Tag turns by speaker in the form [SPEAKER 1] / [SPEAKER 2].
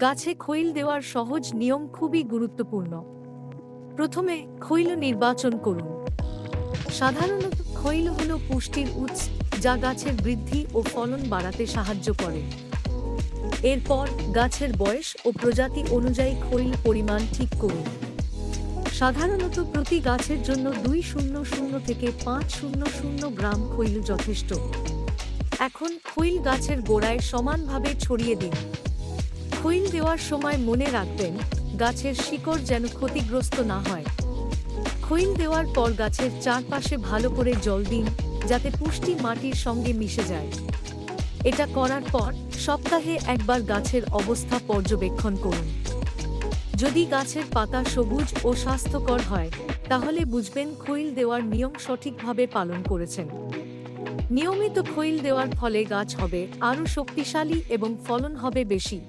[SPEAKER 1] গাছে খৈল দেওয়ার সহজ নিয়ম খুবই গুরুত্বপূর্ণ। প্রথমে খৈল নির্বাচন করুন। সাধারণত খৈল হল পুষ্টির উৎস যা গাছের বৃদ্ধি ও ফলন বাড়াতে সাহায্য করে। এরপর গাছের বয়স ও প্রজাতি অনুযায়ী খৈল পরিমাণ ঠিক করুন। সাধারণত প্রতি গাছের জন্য দুই শূন্য শূন্য থেকে পাঁচ শূন্য শূন্য গ্রাম খৈল যথেষ্ট। এখন খৈল গাছের গোড়ায় সমানভাবে ছড়িয়ে দিন। খৈল দেওয়ার সময় মনে রাখবেন, গাছের শিকড় যেন ক্ষতিগ্রস্ত না হয়। খৈল দেওয়ার পর গাছের চারপাশে ভালো করে জল দিন, যাতে পুষ্টি মাটির সঙ্গে মিশে যায়। এটা করার পর সপ্তাহে একবার গাছের অবস্থা পর্যবেক্ষণ করুন। যদি গাছের পাতা সবুজ ও স্বাস্থ্যকর হয়, তাহলে বুঝবেন খৈল দেওয়ার নিয়ম সঠিকভাবে পালন করেছেন। নিয়মিত খৈল দেওয়ার ফলে গাছ হবে আরও শক্তিশালী এবং ফলন হবে বেশি।